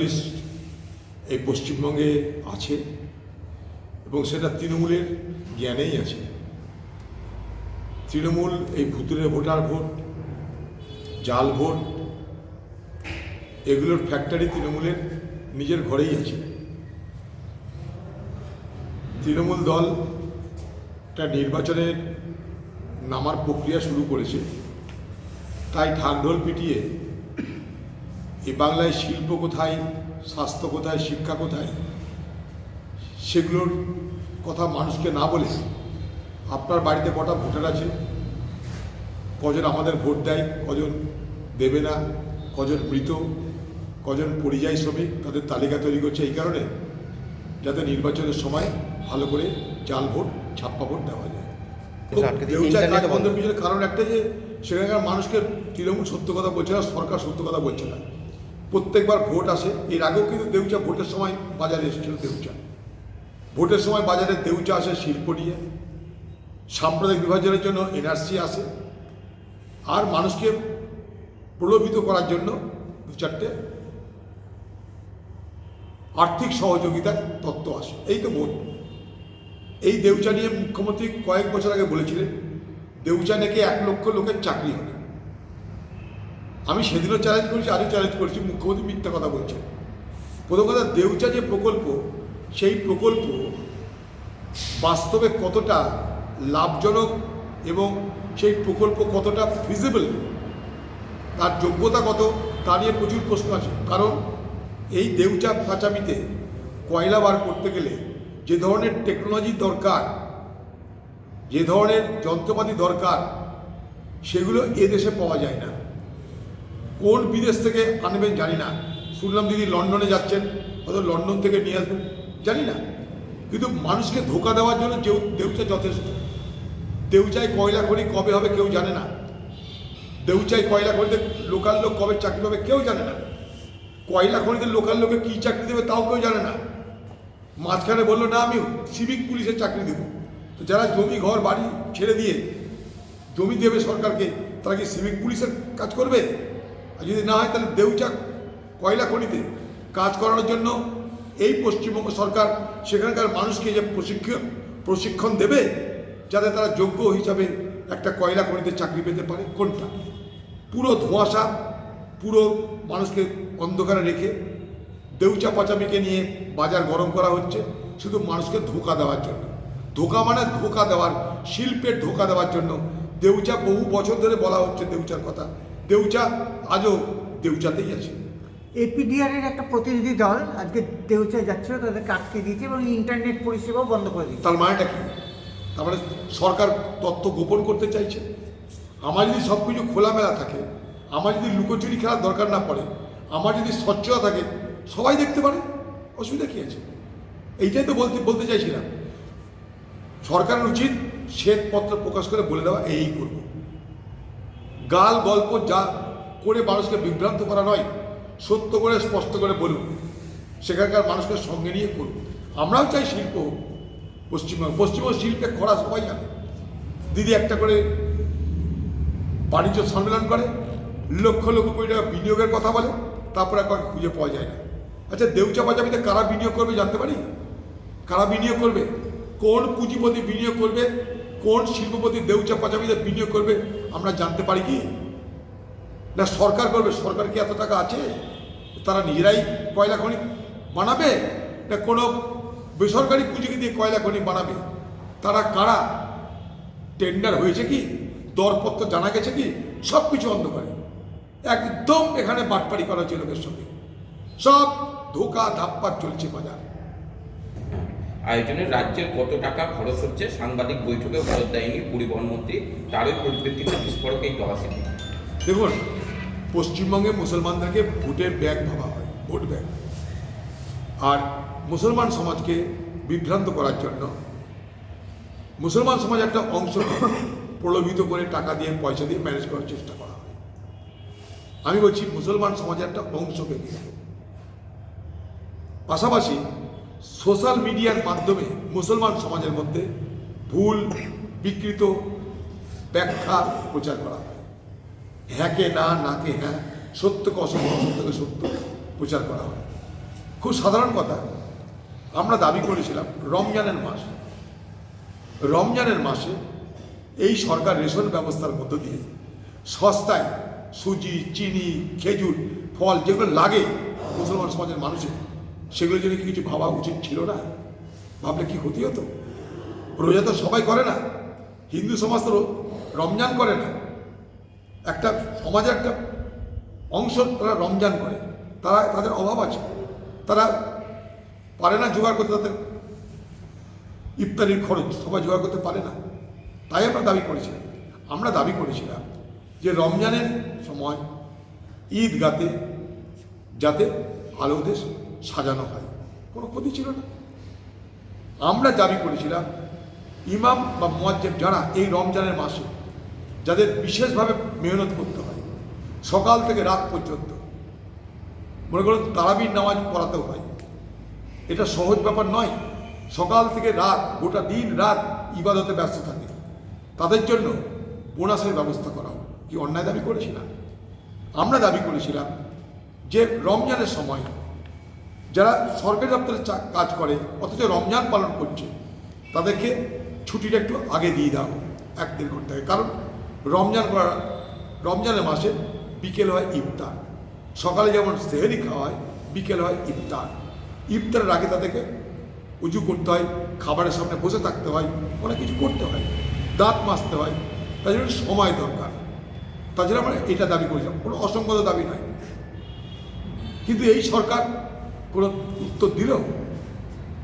List এই পশ্চিমবঙ্গে আছে এবং সেটা তৃণমূলের জ্ঞানেই আছে। তৃণমূল এই ভুতুরে ভোটার ভোট, জাল ভোট, এগুলোর ফ্যাক্টরি তৃণমূলের নিজের ঘরেই আছে। তৃণমূল দল একটা নির্বাচনের নামার প্রক্রিয়া শুরু করেছে, তাই ঢাকঢোল পিটিয়ে এই বাংলায় শিল্প কোথায় স্বাস্থ্য কোথায় শিক্ষা কোথায় সেগুলোর কথা মানুষকে না বলে আপনার বাড়িতে কটা ভোটার আছে? কজন আমাদের ভোট দেয় কজন দেবে না কজন মৃত কজন পরিযায়ী শ্রমিক তাদের তালিকা তৈরি করছে এই কারণে যাতে নির্বাচনের সময় ভালো করে জাল ভোট ছাপ্পা ভোট দেওয়া যায়। বন্ধের পিছনে কারণ একটা যে সেখানকার মানুষকে তৃণমূল সত্য কথা বলছে না সরকার সত্য কথা বলছে না। প্রত্যেকবার ভোট আসে। এর আগেও কিন্তু দেউচা ভোটের সময় বাজারে এসেছিল দেউচা। ভোটের সময় বাজারে দেউচা আসে শিল্প নিয়ে। সাম্প্রদায়িক বিভাজনের জন্য এনআরসি আসে। আর মানুষকে প্রলোভিত করার জন্য দু চারটে আর্থিক সহযোগিতার তত্ত্ব আসে। এই তো ভোট। এই দেউচা নিয়ে মুখ্যমন্ত্রী কয়েক বছর আগে বলেছিলেন, দেউচা নাকি এক লক্ষ লোকের চাকরি হবে। আমি সেদিনও চ্যালেঞ্জ করেছি, আজও চ্যালেঞ্জ করেছি, মুখ্যমন্ত্রী মিথ্যা কথা বলছেন। প্রথম কথা, দেউচা যে প্রকল্প, সেই প্রকল্প বাস্তবে কতটা লাভজনক এবং সেই প্রকল্প কতটা ফিজিবল তার যোগ্যতা কত, তা নিয়ে প্রচুর প্রশ্ন আছে। কারণ এই দেউচা পাচামিতে কয়লা বার করতে গেলে যে ধরনের টেকনোলজি দরকার, যে ধরনের যন্ত্রপাতি দরকার, সেগুলো এদেশে পাওয়া যায় না। কোন বিদেশ থেকে আনবেন জানি না। শুনলাম দিদি লন্ডনে যাচ্ছেন, হয়তো লন্ডন থেকে নিয়ে আসবেন, জানি না। কিন্তু মানুষকে ধোকা দেওয়ার জন্য যে দেউচা যথেষ্ট। দেউচায় কয়লা খনি কবে হবে কেউ জানে না। দেউচাই কয়লা খনিতে লোকাল লোক কবে চাকরি পাবে কেউ জানে না। কয়লা খনিতে লোকাল লোকে কী চাকরি দেবে তাও কেউ জানে না। মাঝখানে বলল, না আমি সিভিক পুলিশের চাকরি দেবো। তো যারা জমি, ঘর, বাড়ি ছেড়ে দিয়ে জমি দেবে সরকারকে, তারা কি সিভিক পুলিশের কাজ করবে? আর যদি না হয় তাহলে দেউচা কয়লা খনিতে কাজ করানোর জন্য এই পশ্চিমবঙ্গ সরকার সেখানকার মানুষকে যে প্রশিক্ষণ প্রশিক্ষণ দেবে, যাতে তারা যোগ্য হিসাবে একটা কয়লা খনিতে চাকরি পেতে পারে, কোনটা? পুরো ধোঁয়াশা, পুরো মানুষকে অন্ধকারে রেখে দেউচা পাচামিকে নিয়ে বাজার গরম করা হচ্ছে, শুধু মানুষকে ধোকা দেওয়ার জন্য। ধোকা মানে ধোকা দেওয়ার, শিল্পের ধোকা দেওয়ার জন্য। দেউচা বহু বছর ধরে বলা হচ্ছে দেউচার কথা। দেউচা আজও দেউচাতেই আছে। এপিডিআর এর একটা প্রতিনিধি দল আজকে দেউচায় যাচ্ছিল তাদেরকে আটকে দিয়েছে এবং ইন্টারনেট পরিষেবাও বন্ধ করে দিয়েছে। তার মানেটা কি? তার মানে সরকার তথ্য গোপন করতে চাইছে। আমার যদি সব কিছু খোলামেলা থাকে আমার যদি লুকোচুরি খেলার দরকার না পড়ে আমার যদি স্বচ্ছতা থাকে সবাই দেখতে পারে অসুবিধা কী আছে? এইটাই তো বলতে বলতে চাইছিলাম। সরকারের উচিত শ্বেতপত্র প্রকাশ করে বলে দেওয়া এই করব। গাল গল্প যা করে মানুষকে বিভ্রান্ত করা নয়, সত্য করে, স্পষ্ট করে বলুন। সেখানকার মানুষকে সঙ্গে নিয়ে করুন। আমরাও চাই শিল্প পশ্চিমবঙ্গ পশ্চিমবঙ্গ শিল্পে খরা সবাই জানে। দিদি একটা করে বাণিজ্য সম্মেলন করে, লক্ষ লক্ষ কোটি টাকা বিনিয়োগের কথা বলে, তারপরে একবার খুঁজে পাওয়া যায় না। আচ্ছা দেউচা পাচামিতে কারা বিনিয়োগ করবে জানতে পারি? কারা বিনিয়োগ করবে? কোন পুঁজিপতি বিনিয়োগ করবে? কোন শিল্পপতি দেউচা পাচামিতে বিনিয়োগ করবে, আমরা জানতে পারি কি? না, সরকার করবে, সরকার কি এত টাকা আছে? তারা নিজেরাই কয়লা খনি বানাবে? না, কোনো বেসরকারি পুঁজিকে দিয়ে কয়লা খনি বানাবে? তারা কারা? টেন্ডার হয়েছে কি? দরপত্র জানা গেছে কি? সব কিছু অন্ধকারে। একদম এখানে বাটপাড়ি করা হচ্ছে লোকের সঙ্গে। সব ধোকা ধাপ্পা চলছে বাজার। আয়োজনে রাজ্যের কত টাকা খরচ হচ্ছে সাংবাদিক বৈঠকে খরচ দেয়নি পরিবহন মন্ত্রী, তারই পরিপ্রেক্ষিতে বিস্ফোরক এই তহসিল দেখুন, পশ্চিমবঙ্গে মুসলমানদেরকে ভোটের ব্যাগ ভাবা হয়, ভোট ব্যাগ। আর মুসলমান সমাজকে বিভ্রান্ত করার জন্য মুসলমান সমাজ একটা অংশ প্রলোভিত করে টাকা দিয়ে, পয়সা দিয়ে ম্যানেজ করার চেষ্টা করা হয়। আমি বলছি, মুসলমান সমাজের একটা অংশকে দিয়ে। পাশাপাশি সোশ্যাল মিডিয়ার মাধ্যমে মুসলমান সমাজের মধ্যে ভুল, বিকৃত ব্যাখ্যা প্রচার করা হয়। হ্যাঁকে না, নাকে হ্যাঁ সত্যকে অসত্য, অসত্যকে সত্য প্রচার করা হয়। খুব সাধারণ কথা। আমরা দাবি করেছিলাম, রমজানের মাস। রমজানের মাসে এই সরকার রেশন ব্যবস্থার মধ্য দিয়ে সস্তায় সুজি, চিনি, খেজুর, ফল যেগুলো লাগে মুসলমান সমাজের মানুষের সেগুলো জন্য কিছু ভাবা উচিত ছিল না? ভাবলে কি ক্ষতি হতো? রোজা তো সবাই করে না। হিন্দু সমাজ তো রমজান করে না। একটা সমাজের একটা অংশ তারা রমজান করে। তারা তাদের অভাব আছে। তারা পারে না জোগাড় করতে তাদের ইফতারির খরচ। সবাই জোগাড় করতে পারে না। তাই আমরা দাবি করেছিলাম। আমরা দাবি করেছিলাম যে রমজানের সময় ঈদগাতে যাতে আলো দেশ সাজানো হয়। কোনো ক্ষতি ছিল না। আমরা দাবি করেছিলাম, ইমাম বা মোয়াজ্জেব যারা এই রমজানের মাসে যাদের বিশেষভাবে মেহনত করতে হয়, সকাল থেকে রাত পর্যন্ত, মনে করুন তারাবির নামাজ পড়াতেও হয়। এটা সহজ ব্যাপার নয়, সকাল থেকে রাত, গোটা দিন রাত ইবাদতে ব্যস্ত থাকে। তাদের জন্য বোনাসের ব্যবস্থা করা। কি অন্যায় দাবি করেছিলাম? আমরা দাবি করেছিলাম যে রমজানের সময় যারা সরকারি দপ্তরে কাজ করে, অথচ রমজান পালন করছে, তাদেরকে ছুটিটা একটু আগে দিয়ে দাও, এক দেড় ঘন্টায় কারণ রমজান করা রমজানের মাসে বিকেল হয় ইফতার। সকালে যেমন সেহেরি খাওয়া হয়, বিকেল হয় ইফতার। ইফতারের আগে তাদেরকে উজু করতে হয়, খাবারের সামনে বসে থাকতে হয়, অনেক কিছু করতে হয়, দাঁত মাজতে হয় তাই জন্য সময় দরকার। তাছাড়া আমরা এটা দাবি করেছিলাম কোনো অসংগত দাবি নয়। কিন্তু এই সরকার কোনো উত্তর দিল?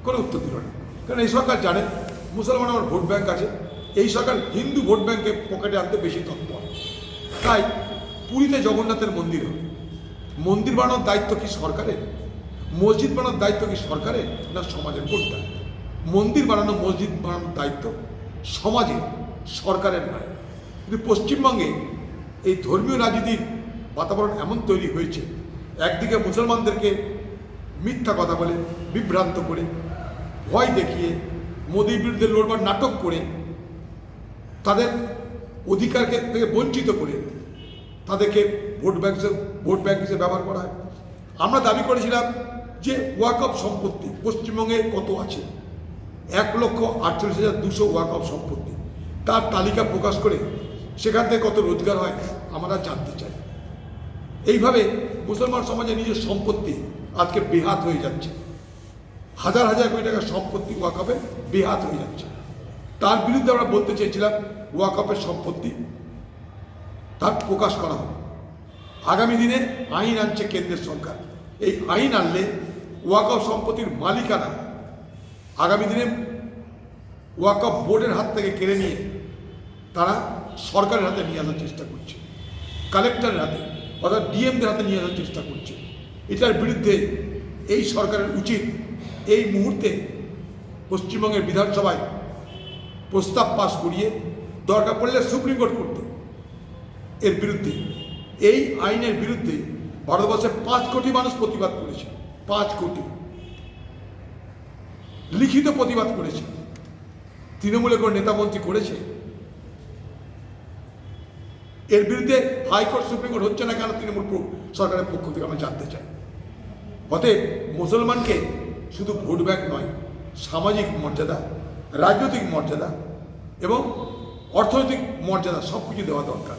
কোনো উত্তর দিল না। কারণ এই সরকার জানে, মুসলমান আমার ভোট ব্যাংক আছে। এই সরকার হিন্দু ভোট ব্যাংকে পকেটে আনতে বেশি তৎপর। তাই পুরীতে জগন্নাথের মন্দির হবে। মন্দির বানানোর দায়িত্ব কি সরকারের? মসজিদ বানানোর দায়িত্ব কি সরকারের? না সমাজের কোনটা? মন্দির বানানো, মসজিদ বানানোর দায়িত্ব সমাজের, সরকারের নয়। কিন্তু পশ্চিমবঙ্গে এই ধর্মীয় রাজনীতির বাতাবরণ এমন তৈরি হয়েছে, একদিকে মুসলমানদেরকে মিথ্যা কথা বলে, বিভ্রান্ত করে, ভয় দেখিয়ে মোদীর বিরুদ্ধে লড়বার নাটক করে, তাদের অধিকারকে থেকে বঞ্চিত করে তাদেরকে ভোট ব্যাংক ভোট ব্যাংক হিসেবে ব্যবহার করা হয়। আমরা দাবি করেছিলাম যে ওয়াকফ সম্পত্তি পশ্চিমবঙ্গে কত আছে? এক লক্ষ আটচল্লিশ হাজার দুশো ওয়াকফ সম্পত্তি। তার তালিকা প্রকাশ করে সেখান থেকে কত রোজগার হয়, আমরা জানতে চাই। এইভাবে মুসলমান সমাজে নিজের সম্পত্তি আজকে বেহাত হয়ে যাচ্ছে। হাজার হাজার কোটি টাকার সম্পত্তি ওয়াকফে বেহাত হয়ে যাচ্ছে। তার বিরুদ্ধে আমরা বলতে চেয়েছিলাম ওয়াকফের সম্পত্তি তার প্রকাশ করা হোক। আগামী দিনে আইন আনছে কেন্দ্রের সরকার। এই আইন আনলে ওয়াকফ সম্পত্তির মালিকানা আগামী দিনে ওয়াকফ বোর্ডের হাত থেকে কেড়ে নিয়ে তারা সরকারের হাতে নিয়ে আসার চেষ্টা করছে। কালেক্টরের হাতে। অর্থাৎ ডিএমদের হাতে নিয়ে আসার চেষ্টা করছে। এটার বিরুদ্ধে এই সরকারের উচিত এই মুহূর্তে পশ্চিমবঙ্গের বিধানসভায় প্রস্তাব পাশ করিয়ে দরকার পড়লে সুপ্রিম কোর্ট করতে। এর বিরুদ্ধে, এই আইনের বিরুদ্ধে ভারতবর্ষে পাঁচ কোটি মানুষ প্রতিবাদ করেছে, পাঁচ কোটি। লিখিত প্রতিবাদ করেছে। তৃণমূলের কোনো নেতামন্ত্রী করেছে? এর বিরুদ্ধে হাইকোর্ট সুপ্রিম কোর্ট হচ্ছে না কেন তৃণমূল সরকারের পক্ষ থেকে আমরা জানতে চাই। অতএব মুসলমানকে শুধু ভোট ব্যাংক নয়, সামাজিক মর্যাদা, রাজনৈতিক মর্যাদা এবং অর্থনৈতিক মর্যাদা সব কিছু দেওয়া দরকার।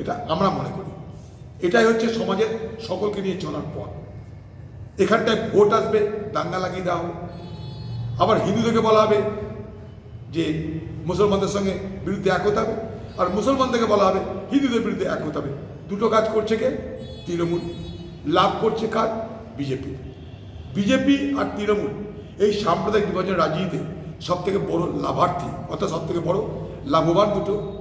এটা আমরা মনে করি। এটাই হচ্ছে সমাজের সকলকে নিয়ে চলার পথ। এখানটায় ভোট আসবে, দাঙ্গা লাগিয়ে দেওয়া আবার হিন্দুদেরকে বলা হবে যে মুসলমানদের সঙ্গে বিরুদ্ধে একতা হবে। আর মুসলমানদেরকে বলা হবে, হিন্দুদের বিরুদ্ধে এক হতে হবে। দুটো কাজ করছে কে? তৃণমূল। লাভ করছে কার? বিজেপি। বিজেপি আর তৃণমূল, এই সাম্প্রদায়িক বিভাজনের রাজনীতিতে সবথেকে বড় লাভার্থী, অর্থাৎ সবথেকে বড় লাভবান দুটো